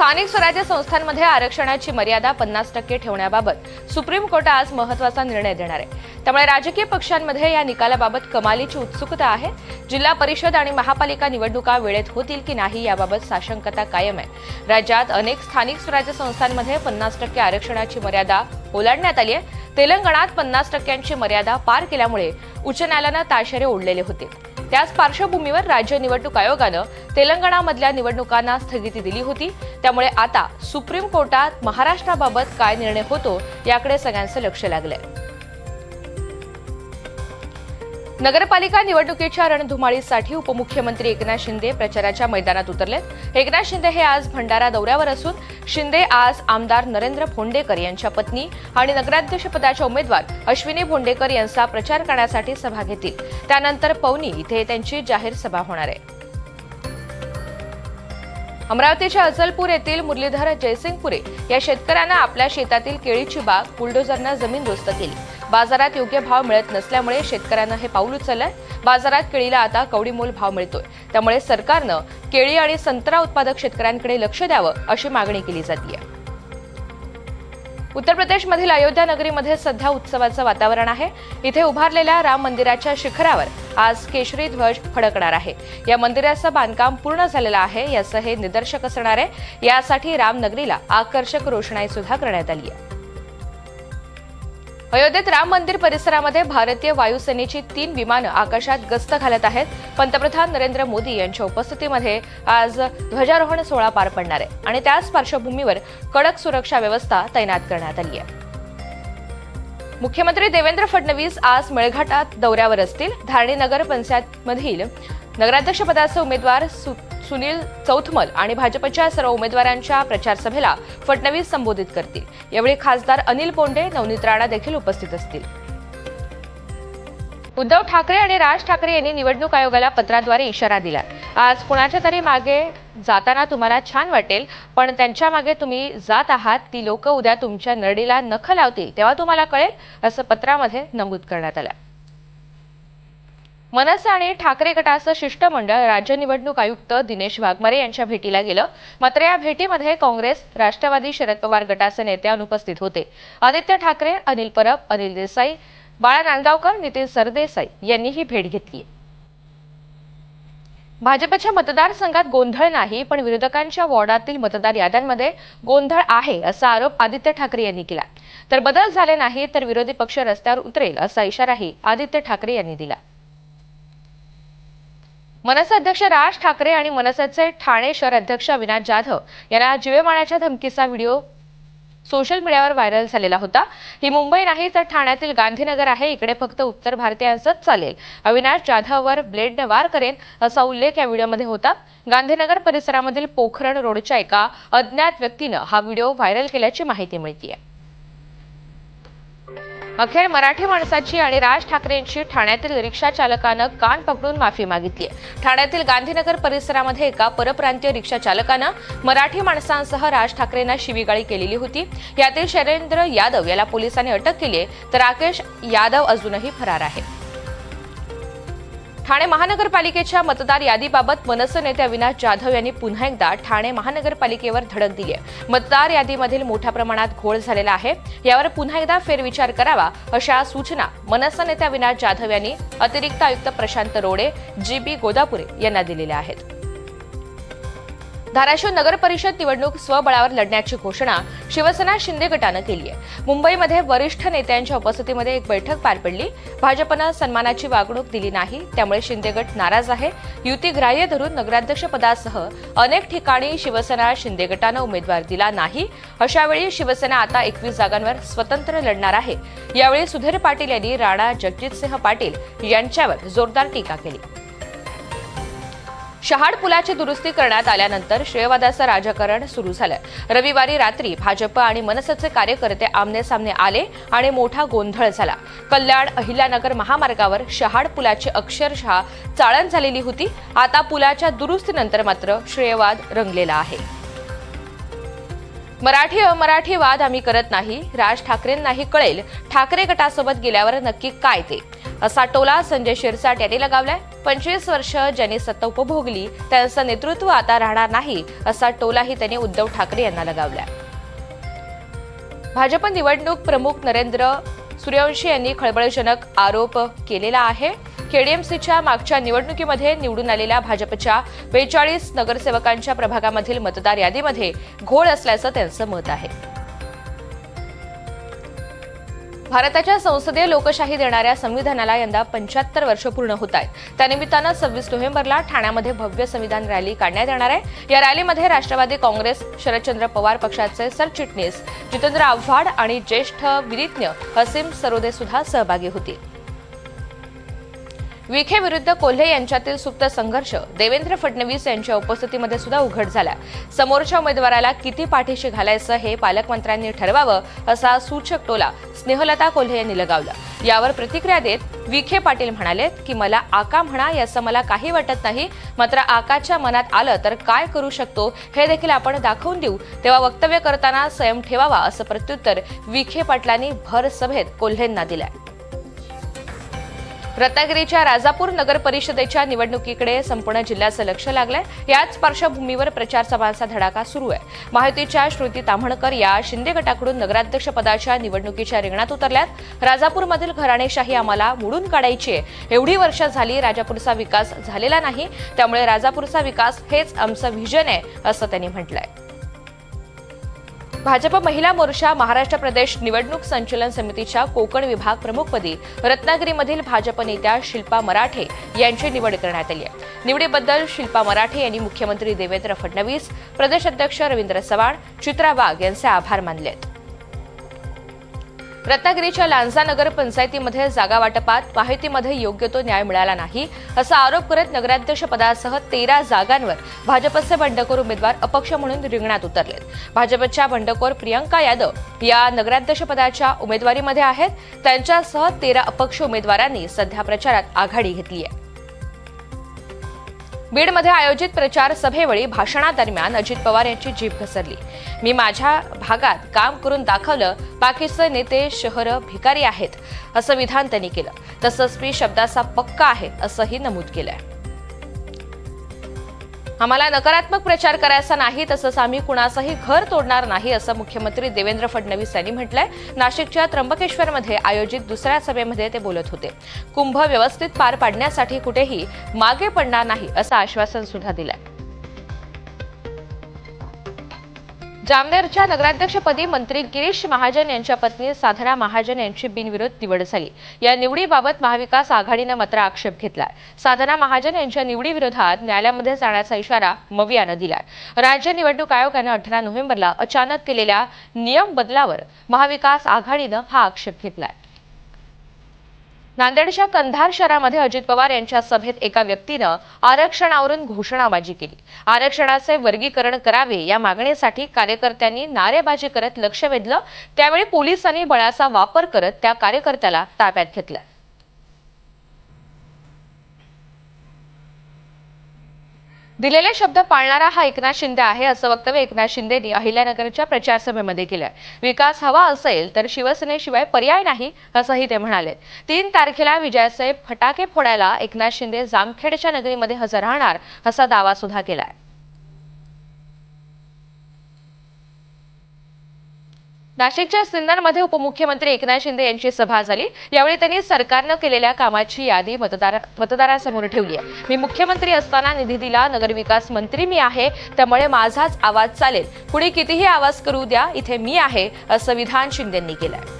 स्थानिक स्वराज्य संस्थांमध्ये आरक्षणाची मर्यादा पन्नास टक्के ठेवण्याबाबत सुप्रीम कोर्ट आज महत्त्वाचा निर्णय देणार आहे. त्यामुळे राजकीय पक्षांमध्ये या निकालाबाबत कमालीची उत्सुकता आहे. जिल्हा परिषद आणि महापालिका निवडणुका वेळेत होतील की नाही याबाबत साशंकता कायम आहे. राज्यात अनेक स्थानिक स्वराज्य संस्थांमध्ये पन्नास टक्के आरक्षणाची मर्यादा ओलांडण्यात आली आहे. तेलंगणात पन्नास टक्क्यांची मर्यादा पार केल्यामुळे उच्च न्यायालयानं ताशेरे ओढलेले होते. त्याच पार्श्वभूमीवर राज्य निवडणूक आयोगानं तेलंगणामधल्या निवडणुकांना स्थगिती दिली होती. त्यामुळे आता सुप्रीम कोर्टात महाराष्ट्राबाबत काय निर्णय होतो याकडे सगळ्यांचं लक्ष लागलंय. नगरपालिका निवडणुकीच्या रणधुमाळीसाठी उपमुख्यमंत्री एकनाथ शिंदे प्रचाराच्या मैदानात उतरलेत. एकनाथ शिंदे हे आज भंडारा दौऱ्यावर असून शिंदे आज आमदार नरेंद्र भोंडेकर यांच्या पत्नी आणि नगराध्यक्षपदाच्या उमेदवार अश्विनी भोंडेकर यांचा प्रचार करण्यासाठी सभा घेतील. त्यानंतर पवनी इथे त्यांची जाहीर सभा होणार आहे. अमरावतीच्या अचलपूर येथील मुरलीधर जयसिंगपुरे या शेतकऱ्यांना आपल्या शेतातील केळीची बाग बुलडोझरनं जमीनदोस्त केली. बाजारात योग्य भाव मिळत नसल्यामुळे शेतकऱ्यांना हे पाऊल उचललंय. बाजारात केळीला आता कवडीमोल भाव मिळतोय. त्यामुळे सरकारनं केळी आणि संत्रा उत्पादक शेतकऱ्यांकडे लक्ष द्यावं अशी मागणी केली जाते उत्तर प्रदेशमधील अयोध्या नगरीमध्ये सध्या उत्सवाचं वातावरण आहे. इथे उभारलेल्या राम मंदिराच्या शिखरावर आज केशरी ध्वज फडकणार आहे. या मंदिराचं बांधकाम पूर्ण झालेलं आहे याचं हे निदर्शक असणार आहे. यासाठी रामनगरीला आकर्षक रोषणाई सुद्धा करण्यात आली आहे. अयोध्येत राम मंदिर परिसरामध्ये भारतीय वायुसेनेची तीन विमानं आकाशात गस्त घालत आहेत. पंतप्रधान नरेंद्र मोदी यांच्या उपस्थितीमध्ये आज ध्वजारोहण सोहळा पार पडणार आहे आणि त्याच पार्श्वभूमीवर कडक सुरक्षा व्यवस्था तैनात करण्यात आली आहे. मुख्यमंत्री देवेंद्र फडणवीस आज मेळघाटात दौऱ्यावर असतील. धारणी नगर पंचायतमधील नगराध्यक्षपदाचे उमेदवार सु- सुनील चौथमल आणि भाजपच्या सर्व उमेदवारांच्या प्रचारसभेला फडणवीस संबोधित करतील. यावेळी खासदार अनिल पोंडे नवनीत राणा देखील उपस्थित असतील. उद्धव ठाकरे आणि राज ठाकरे यांनी निवडणूक आयोगाला पत्राद्वारे इशारा दिला. आज कुणाच्या तरी मागे जाताना तुम्हाला छान वाटेल पण त्यांच्या मागे तुम्ही जात आहात ती लोक उद्या तुमच्या नरडीला नख लावतील तेव्हा तुम्हाला कळेल असं पत्रामध्ये नमूद करण्यात आलं. मनसे आणि ठाकरे गटाचं शिष्टमंडळ राज्य निवडणूक आयुक्त दिनेश वाघमारे यांच्या भेटीला गेलं. मात्र या भेटीमध्ये काँग्रेस राष्ट्रवादी शरद पवार गटाचे नेते अनुपस्थित होते. आदित्य ठाकरे अनिल परब अनिल देसाई बाळा नांदगावकर नितीन सरदेसाई यांनी ही भेट घेतली भाजपच्या मतदारसंघात गोंधळ नाही पण विरोधकांच्या वॉर्डातील मतदार याद्यांमध्ये गोंधळ आहे असा आरोप आदित्य ठाकरे यांनी केला. तर बदल झाले नाही तर विरोधी पक्ष रस्त्यावर उतरेल असा इशाराही आदित्य ठाकरे यांनी दिला. मनसे अध्यक्ष राज ठाकरे आणि मनसेचे ठाणे शहर अध्यक्ष अविनाश जाधव यांना जीवे मारण्याच्या धमकीचा व्हिडिओ सोशल मीडियावर व्हायरल झालेला होता. ही मुंबई नाही तर ठाण्यातील गांधीनगर आहे. इकडे फक्त उत्तर भारतीयांचंच चालेल. अविनाश जाधववर ब्लेडने वार करेन असा उल्लेख या व्हिडिओमध्ये होता. गांधीनगर परिसरामधील पोखरण रोडच्या एका अज्ञात व्यक्तीनं हा व्हिडिओ व्हायरल केल्याची माहिती मिळतीये. अखेर मराठी माणसाची आणि राज ठाकरेंची ठाण्यातील रिक्षा चालकानं कान पकडून माफी मागितली ठाण्यातील गांधीनगर परिसरामध्ये एका परप्रांतीय रिक्षा चालकानं मराठी माणसांसह राज ठाकरेंना शिवीगाळी केलेली होती. यातील शैलेंद्र यादव याला पोलिसांनी अटक केली आहे. तर राकेश यादव अजूनही फरार आहे. ठाणे महानगरपालिकेच्या मतदार यादीबाबत मनसे नेते अविनाश जाधव यांनी पुन्हा एकदा ठाणे महानगरपालिकेवर धडक दिली आहे मतदार यादीमधील मोठ्या प्रमाणात घोळ झालेला आहे. यावर पुन्हा एकदा फेरविचार करावा अशा सूचना मनसे नेते अविनाश जाधव यांनी अतिरिक्त आयुक्त प्रशांत रोडे जी बी गोदापुरे यांना दिलेल्या आहेत. धाराशिव नगर परिषद निवडणूक स्वबळावर लढण्याची घोषणा शिवसेना शिंदे गटानं केली आहे. मुंबईमध्ये वरिष्ठ नेत्यांच्या उपस्थितीमध्ये एक बैठक पार पडली. भाजपनं सन्मानाची वागणूक दिली नाही त्यामुळे शिंदे गट नाराज आहे. युती ग्राह्य धरून नगराध्यक्षपदासह अनेक ठिकाणी शिवसेना शिंदे गटानं उमेदवार दिला नाही. अशावेळी शिवसेना आता एकवीस जागांवर स्वतंत्र लढणार आहे. यावेळी सुधीर पाटील यांनी राणा जगजितसिंह पाटील यांच्यावर जोरदार टीका केली. शहाड पुलाची दुरुस्ती करण्यात आल्यानंतर श्रेयवादाचं राजकारण सुरू झालं. रविवारी रात्री भाजप आणि मनसेचे कार्यकर्ते आमने सामने आले आणि मोठा गोंधळ झाला. कल्याण अहिल्यानगर महामार्गावर शहाड पुलाची अक्षरशः चाळण झालेली होती. आता पुलाच्या दुरुस्तीनंतर मात्र श्रेयवाद रंगलेला आहे. मराठी अमराठी वाद आम्ही करत नाही. राज ठाकरेंनाही कळेल ठाकरे गटासोबत गेल्यावर नक्की काय ते? असा टोला संजय शिरसाट यांनी लगावलाय. पंचवीस वर्ष ज्यांनी सत्ता उपभोगली त्यांचं नेतृत्व आता राहणार नाही असा टोलाही त्यांनी उद्धव ठाकरे यांना लगावलाय. भाजप निवडणूक प्रमुख नरेंद्र सूर्यवंशी यांनी खळबळजनक आरोप केलेला आहे. केडीएमसीच्या मागच्या निवडणुकीमध्ये निवडून आलेल्या भाजपच्या बेचाळीस नगरसेवकांच्या प्रभागामधील मतदार यादीमध्ये घोळ असल्याचं त्यांचं मत आहे. भारताच्या संसदीय लोकशाही देणाऱ्या संविधानाला यंदा पंच्याहत्तर वर्ष पूर्ण होत आहेत. त्यानिमित्तानं सव्वीस नोव्हेंबरला ठाण्यामध्ये भव्य संविधान रॅली काढण्यात येणार आहे. या रॅलीमध्ये राष्ट्रवादी काँग्रेस शरदचंद्र पवार पक्षाचे सरचिटणीस जितेंद्र आव्हाड आणि ज्येष्ठ विधिज्ञ हसीम सरोदे सुद्धा सहभागी होतील. विखे विरुद्ध कोल्हे यांच्यातील सुप्त संघर्ष देवेंद्र फडणवीस यांच्या उपस्थितीमध्ये सुद्धा उघड झाला. समोरच्या उमेदवाराला किती पाठीशी घालायचं हे पालकमंत्र्यांनी ठरवावं असा सूचक टोला स्नेहलता कोल्हे यांनी लगावला. यावर प्रतिक्रिया देत विखे पाटील म्हणालेत की मला आका म्हणा याचं मला काही वाटत नाही. मात्र आकाच्या मनात आलं तर काय करू शकतो हे देखील आपण दाखवून देऊ. तेव्हा वक्तव्य करताना संयम ठेवावा असं प्रत्युत्तर विखे पाटलांनी भर सभेत कोल्हेंना आहे रत्नागिरीच्या राजापूर नगर परिषदेच्या निवडणुकीकडे संपूर्ण जिल्ह्याचं लक्ष लागलंय. याच पार्श्वभूमीवर प्रचार सभांचा धडाका सुरू आहे. माहितीच्या श्रुती ताम्हणकर या शिंदे गटाकडून नगराध्यक्ष पदाच्या निवडणुकीच्या रिंगणात उतरल्यात. राजापूरमधील घराणेशाही आम्हाला मोडून काढायची आहे. एवढी वर्ष झाली राजापूरचा विकास झालेला नाही. त्यामुळे राजापूरचा विकास हेच आमचं व्हिजन आहे असं त्यांनी म्हटलंय. भाजप महिला मोर्चा महाराष्ट्र प्रदेश निवडणूक संचलन समितीच्या कोकण विभाग प्रमुखपदी रत्नागिरीमधील भाजप नेत्या शिल्पा मराठे यांची निवड करण्यात आली आहे. निवडीबद्दल शिल्पा मराठे यांनी मुख्यमंत्री देवेंद्र फडणवीस प्रदेश अध्यक्ष रवींद्र चव्हाण चित्रा वाघ यांचे आभार मानले आहेत. रत्नागिरीच्या लांजा नगर पंचायतीमध्ये जागा वाटपात माहितीमध्ये योग्य तो न्याय मिळाला नाही असा आरोप करत नगराध्यक्ष पदासह तेरा जागांवर भाजपचे बंडखोर उमेदवार अपक्ष म्हणून रिंगणात उतरलेत. भाजपच्या बंडखोर प्रियंका यादव या नगराध्यक्ष पदाच्या उमेदवारीमध्ये आहेत. त्यांच्यासह तेरा अपक्ष उमेदवारांनी सध्या प्रचारात आघाडी घेतली आहे. बीडमध्ये आयोजित प्रचार सभेवेळी भाषणादरम्यान अजित पवार यांची जीभ घसरली. मी माझ्या भागात काम करून दाखवलं बाकीचे नेते शहर भिकारी आहेत असं विधान त्यांनी केलं. तसंच मी शब्दाचा पक्का आहे असंही नमूद केलंय. आम्हाला नकारात्मक प्रचार करायचा नाही तसंच आम्ही कुणाचंही घर तोडणार नाही असं मुख्यमंत्री देवेंद्र फडणवीस यांनी म्हटलंय. नाशिकच्या त्र्यंबकेश्वरमध्ये आयोजित दुसऱ्या सभेमध्ये ते बोलत होते. कुंभ व्यवस्थित पार पाडण्यासाठी कुठेही मागे पडणार नाही असं आश्वासन सुद्धा दिलंय. जामनेरच्या नगराध्यक्षपदी मंत्री गिरीश महाजन यांच्या पत्नी साधना महाजन यांची बिनविरोध निवड झाली. या निवडीबाबत महाविकास आघाडीनं मात्र आक्षेप घेतलाय. साधना महाजन यांच्या निवडीविरोधात न्यायालयामध्ये जाण्याचा इशारा मवियानं दिलाय. राज्य निवडणूक आयोगानं अठरा नोव्हेंबरला अचानक केलेल्या नियम बदलावर महाविकास आघाडीनं हा आक्षेप घेतलाय. नांदेडच्या कंधार शहरामध्ये अजित पवार यांच्या सभेत एका व्यक्तीनं आरक्षणावरून घोषणाबाजी केली. आरक्षणाचे वर्गीकरण करावे या मागणीसाठी कार्यकर्त्यांनी नारेबाजी करत लक्ष वेधलं. त्यावेळी पोलिसांनी बळाचा वापर करत त्या कार्यकर्त्याला ताब्यात घेतलं. दिलेले शब्द पाळणारा हा एकनाथ शिंदे आहे असं वक्तव्य एकनाथ शिंदेनी अहिल्यानगरच्या प्रचारसभेमध्ये केलं केलंय. विकास हवा असेल तर शिवसेनेशिवाय पर्याय नाही असंही ते म्हणाले. तीन तारखेला विजयाचे फटाके फोडायला एकनाथ शिंदे जामखेडच्या नगरीमध्ये हजर राहणार असा दावा सुद्धा केलाय. नाशिकच्या सिन्नरमध्ये उपमुख्यमंत्री एकनाथ शिंदे यांची सभा झाली. यावेळी त्यांनी सरकारनं केलेल्या कामाची यादी मतदार मतदारांसमोर ठेवली आहे. मी मुख्यमंत्री असताना निधी दिला नगरविकास मंत्री मी आहे त्यामुळे माझाच आवाज चालेल. कुणी कितीही आवाज करू द्या इथे मी आहे असं विधान शिंदेंनी आहे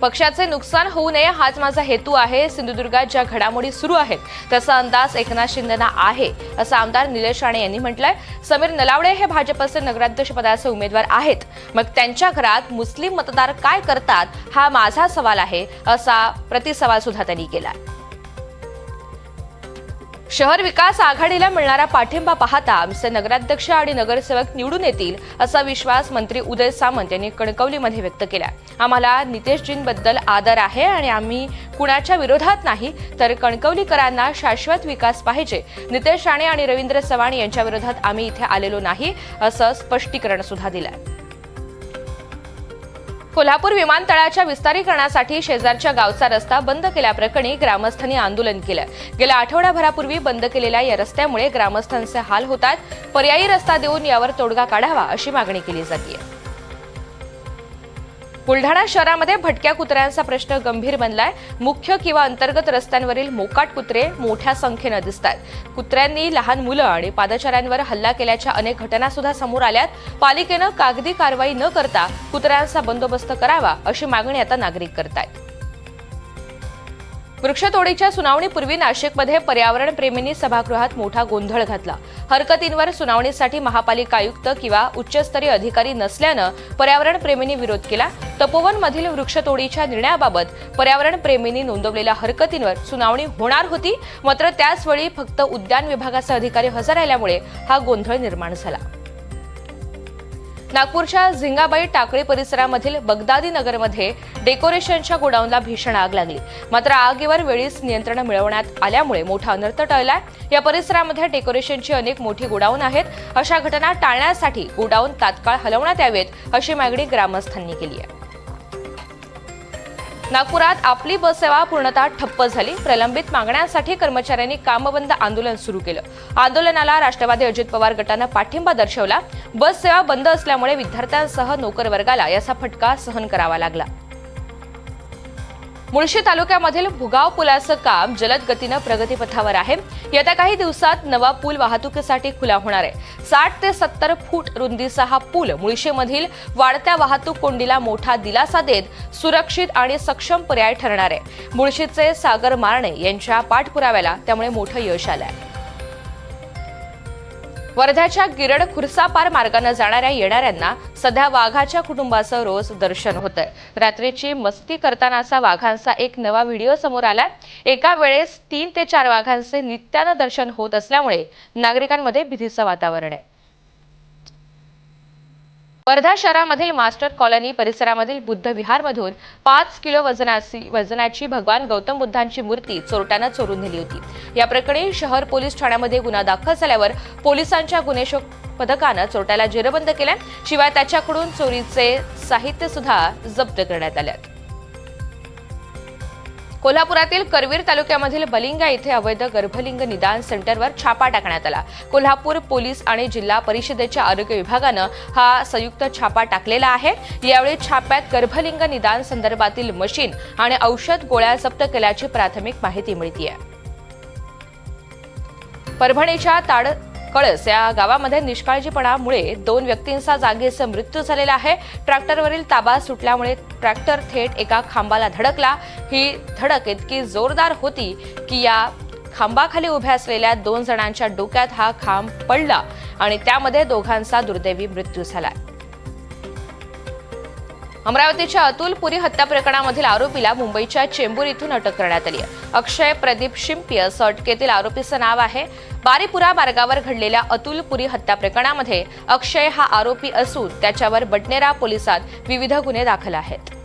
पक्षाचे नुकसान होऊ नये हाच माझा हेतू आहे. सिंधुदुर्गात ज्या घडामोडी सुरू आहेत त्याचा अंदाज एकनाथ शिंदेना आहे असं आमदार निलेश राणे यांनी म्हटलंय. समीर नलावडे हे भाजपचे नगराध्यक्ष पदाचे उमेदवार आहेत. मग त्यांच्या घरात मुस्लिम मतदार काय करतात हा माझा सवाल आहे असा प्रतिसवाल सुद्धा त्यांनी केला शहर विकास आघाडीला मिळणारा पाठिंबा पाहता आमचे नगराध्यक्ष आणि नगरसेवक निवडून येतील असा विश्वास मंत्री उदय सामंत यांनी कणकवलीमध्ये व्यक्त केला आम्हाला नितेशजींबद्दल आदर आहे आणि आम्ही कुणाच्या विरोधात नाही तर कणकवलीकरांना शाश्वत विकास पाहिजे. नितेश राणे आणि रवींद्र चव्हाण यांच्या विरोधात आम्ही इथे आलेलो नाही असं स्पष्टीकरण सुद्धा आहे कोल्हापूर विमानतळाच्या विस्तारीकरणासाठी शेजारच्या गावचा रस्ता बंद केल्याप्रकरणी ग्रामस्थांनी आंदोलन केलं. गेल्या आठवड्याभरापूर्वी बंद केलेल्या या रस्त्यामुळे ग्रामस्थांचे हाल होतात. पर्यायी रस्ता देऊन यावर तोडगा काढावा अशी मागणी केली जाते बुलढाणा शहरामध्ये भटक्या कुत्र्यांचा प्रश्न गंभीर बनलाय. मुख्य किंवा अंतर्गत रस्त्यांवरील मोकाट कुत्रे मोठ्या संख्येनं दिसतात कुत्र्यांनी लहान मुलं आणि पादचाऱ्यांवर हल्ला केल्याच्या अनेक घटना सुद्धा समोर आल्यात. पालिकेनं कागदी कारवाई न करता कुत्र्यांचा बंदोबस्त करावा अशी मागणी आता नागरिक करतायत. वृक्षतोडीच्या सुनावणीपूर्वी नाशिकमध्ये पर्यावरण प्रेमींनी सभागृहात मोठा गोंधळ घातला. हरकतींवर सुनावणीसाठी महापालिका आयुक्त किंवा उच्चस्तरीय अधिकारी नसल्यानं पर्यावरण प्रेमींनी विरोध केला. तपोवनमधील वृक्षतोडीच्या निर्णयाबाबत पर्यावरण प्रेमींनी नोंदवलेल्या हरकतींवर सुनावणी होणार होती. मात्र त्याचवेळी फक्त उद्यान विभागाचे अधिकारी हजर राहिल्यामुळे हा गोंधळ निर्माण झाला. नागपूरच्या झिंगाबाई टाकळी परिसरामधील बगदादी नगरमध्ये डेकोरेशनच्या गोडाऊनला भीषण आग लागली. मात्र आगीवर वेळीच नियंत्रण मिळवण्यात आल्यामुळे मोठा अनर्थ टळला या परिसरामध्ये डेकोरेशनची अनेक मोठी गोडाऊन आहेत. अशा घटना टाळण्यासाठी गोडाऊन तात्काळ हलवण्यात यावेत अशी मागणी ग्रामस्थांनी केली आहे. नागपुरात आपली बस सेवा पूर्णतः ठप्प झाली. प्रलंबित मागण्यांसाठी कर्मचाऱ्यांनी कामबंद आंदोलन सुरू केलं. आंदोलनाला राष्ट्रवादी अजित पवार गटानं पाठिंबा दर्शवला. बससेवा बंद असल्यामुळे विद्यार्थ्यांसह नोकरवर्गाला याचा फटका सहन करावा लागला. मुळशी तालुक्यामधील भुगाव पुलाचं काम जलद गतीनं प्रगतीपथावर आहे. येत्या काही दिवसात नवा पूल वाहतुकीसाठी खुला होणार आहे. साठ ते सत्तर फूट रुंदीचा हा पूल मुळशीमधील वाढत्या वाहतूक कोंडीला मोठा दिलासा देत सुरक्षित आणि सक्षम पर्याय ठरणार आहे. मुळशीचे सागर मारणे यांच्या पाठपुराव्याला त्यामुळे मोठं यश आलं आहे वर्ध्याच्या गिरड खुर्सापार मार्गानं जाणाऱ्या येणाऱ्यांना सध्या वाघाच्या कुटुंबाचं रोज दर्शन होत आहे रात्रीची मस्ती करतानाचा वाघांचा एक नवा व्हिडिओ समोर आलाय एका वेळेस तीन ते चार वाघांचे नित्यानं दर्शन होत असल्यामुळे नागरिकांमध्ये भीतीचं वातावरण आहे. वर्धा शहरामधील मास्टर कॉलनी परिसरामधील बुद्ध विहारमधून पाच किलो वजनाची वजनाची भगवान गौतम बुद्धांची मूर्ती चोरट्यानं चोरून नेली होती. या प्रकरणी शहर पोलीस ठाण्यामध्ये गुन्हा दाखल झाल्यावर पोलिसांच्या गुन्हेशोक पथकानं चोरट्याला जेरबंद केल्या शिवाय त्याच्याकडून चोरीचे साहित्य सुद्धा जप्त करण्यात आले कोल्हापुरातील करवीर तालुक्यामधील बलिंगा येथे अवैध गर्भलिंग निदान सेंटरवर छापा टाकण्यात आला. कोल्हापूर पोलीस आणि जिल्हा परिषदेच्या आरोग्य विभागानं हा संयुक्त छापा टाकलेला आहे. यावेळी छाप्यात गर्भलिंग निदान संदर्भातील मशीन आणि औषध गोळ्या जप्त केल्याची प्राथमिक माहिती मिळतीये. परभणीच्या ताड कळस या गावामध्ये निष्काळजीपणामुळे दोन व्यक्तींचा जागीच मृत्यू झालेला आहे. ट्रॅक्टरवरील ताबा सुटल्यामुळे ट्रॅक्टर थेट एका खांबाला धडकला. ही धडक इतकी जोरदार होती की या खांबाखाली उभ्या असलेल्या दोन जणांच्या डोक्यात हा खांब पडला आणि त्यामध्ये दोघांचा दुर्दैवी मृत्यू झाला. अमरावतीच्या अतुल पुरी हत्या प्रकरणामधील आरोपीला मुंबईच्या चेंबूर इथून अटक करण्यात आली आहे. अक्षय प्रदीप शिंपी असं अटकेतील आरोपीचं नाव आहे. बारीपुरा मार्गावर घडलेल्या अतुल पुरी हत्या प्रकरणामध्ये अक्षय हा आरोपी असून त्याच्यावर बडनेरा पोलिसात विविध गुन्हे दाखल आहेत.